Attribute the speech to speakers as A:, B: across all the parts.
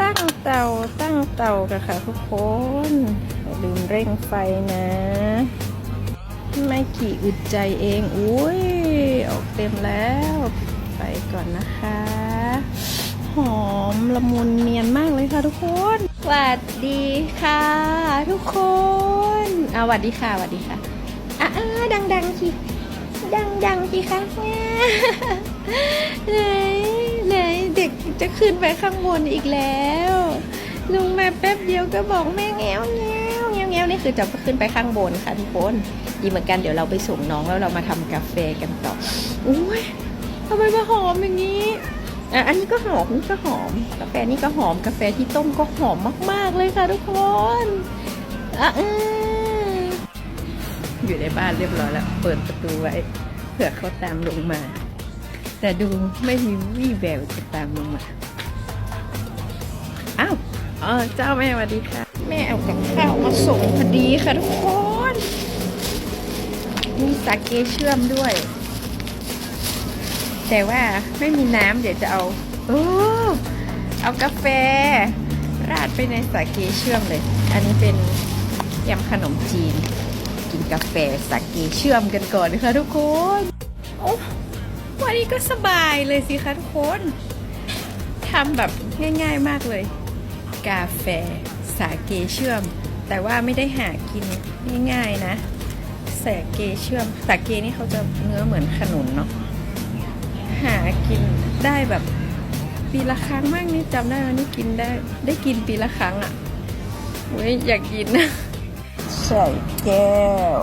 A: ตั้งเตาตั้งเตากันค่ะทุกคนอย่าลืมเร่งไฟนะไม่ขี่อึดใจเองอุ้ยออกเต็มแล้วไปก่อนนะคะ หอมละมุนเนียนมากเลยค่ะทุกคนสวัสดีค่ะ ทุกคนอะสวัสดีค่ะสวัสดีค่ะอะดังดังๆทีดังดังๆทีคะไหนไหนเด็ก จะขึ้นไปข้างบนอีกแล้ว ลุงมาแป๊บเดียวก็บอกแม่แง้วแง้วแง้วแง้วนี่คือจะขึ้นไปข้างบนค่ะทุกคนดีเหมือนกันเดี๋ยวเราไปส่งน้องแล้วเรามาทำกาแฟกันต่ออุ้ยทำไมมาหอมอย่างนี้อะอันนี้ก็หอมนี่ก็หอม กาแฟนี่ก็หอมกาแฟที่ต้มก็หอมมาก ๆเลยค่ะทุกคนอะอืมอยู่ในบ้านเรียบร้อยแล้ว เปิดประตูไว้เผื่อเขาตามลงมา แต่ดูไม่มีวี่แววจะตามลงมาอ้าวอ๋อเจ้าแม่สวัสดีค่ะ แม่เอากับข้าวมาส่งพอดีค่ะทุกคนมีสาเกเชื่อมด้วย แต่ว่าไม่มีน้ำเดี๋ยวจะเอาโอ้เอากาแฟ ราดไปในสาเกเชื่อมเลย อันนี้เป็นยำขนมจีน กินกาแฟสาเกเชื่อมกันก่อนนะคะทุกคน โอ้ วันนี้ก็สบายเลยสิคะทุกคนทำแบบง่ายๆมากเลย กาแฟสาเกเชื่อม แต่ว่าไม่ได้หากินง่ายๆนะสาเกเชื่อมสาเกนี่เขาจะเนื้อเหมือนขนุนเนาะหากินได้แบบปีละครั้งมากนี่จำได้ว่านี่กินได้ได้กินปีละครั้งอะ่ะเว้ยอยากกินนะใส่แก้ว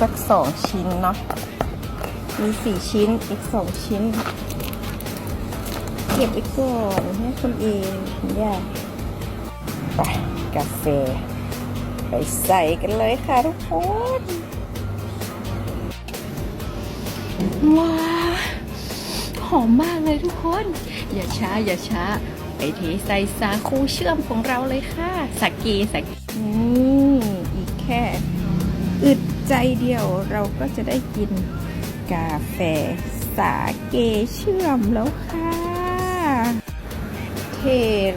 A: สักสองชิ้นเนาะ มีสี่ชิ้น อีกสองชิ้น เก็บไว้ก่อนให้คนเองอย่าไปกาแฟ ไปใส่กันเลยค่ะทุกคน ว้าวหอมมากเลยทุกคน อย่าช้า อย่าช้า ไปเทใส่สาคูเชื่อมของเราเลยค่ะสาเกสาเกนี่อีกแค่ อึดใจเดียวเราก็จะได้กิน กาแฟสาเกเชื่อมแล้วค่ะ เท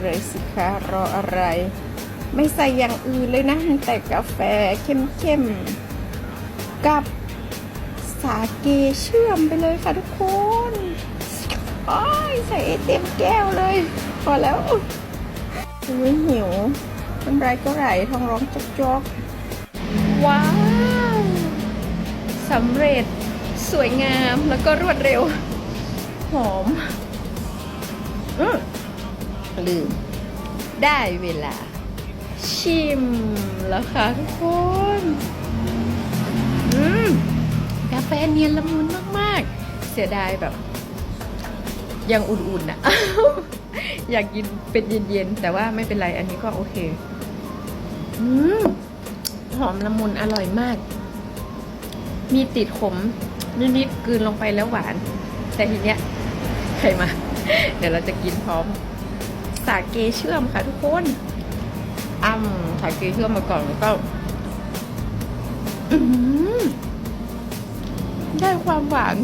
A: เลยสิคะรออะไร ไม่ใส่อย่างอื่นเลยนะมีแต่กาแฟเข้มๆ กับสาเกเชื่อมไปเลยค่ะทุกคนโอ้ยใส่เต็มแก้วเลย พอแล้วอุ้ยหิวน้ำลายก็ไหลท้องร้องจอกๆ ว้าวสำเร็จ สวยงามแล้วก็รวดเร็ว หอมอืมลืม ได้เวลา ชิมแล้วค่ะทุกคนอืมกาแฟเนียนละมุนมาก ๆ เสียดายแบบ ยังอุ่นๆน่ะอยากกินเป็นเย็น ๆ แต่ว่าไม่เป็นไรอันนี้ก็โอเค อืมหอมละมุนอร่อยมาก มีติดขม นิดๆกลืนลงไปแล้วหวาน แต่ทีเนี้ยใครมา เดี๋ยวเราจะกินพร้อม สาเกเชื่อมค่ะทุกคนอ้ำสาเกเชื่อมมาก่อนแล้วก็อื้อหือได้ความหวาน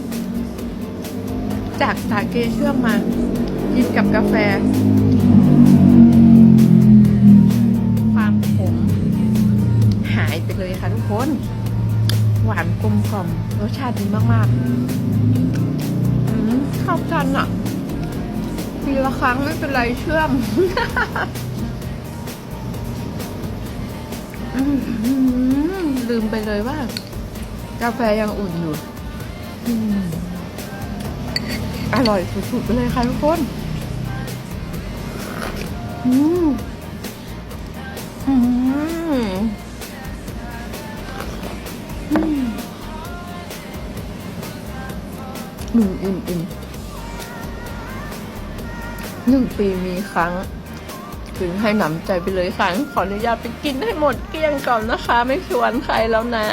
A: จากสาเกเชื่อมมากินกับกาแฟ กลมกล่อมรสชาติดีมากๆอืมเข้านอะปีละครั้งไม่เป็นไรเชื่อมลืมไปเลยว่า กาแฟยังอุ่นอยู่อืมอร่อยสุดๆไปเลยค่ะทุกคน อืม อืมอืมอืมหนึ่งปีมีครั้งถึงให้หนำใจไปเลยครั้งขออนุญาตไปกินให้หมดเกลี้ยงก่อนนะคะ ไม่ชวนใครแล้วนะ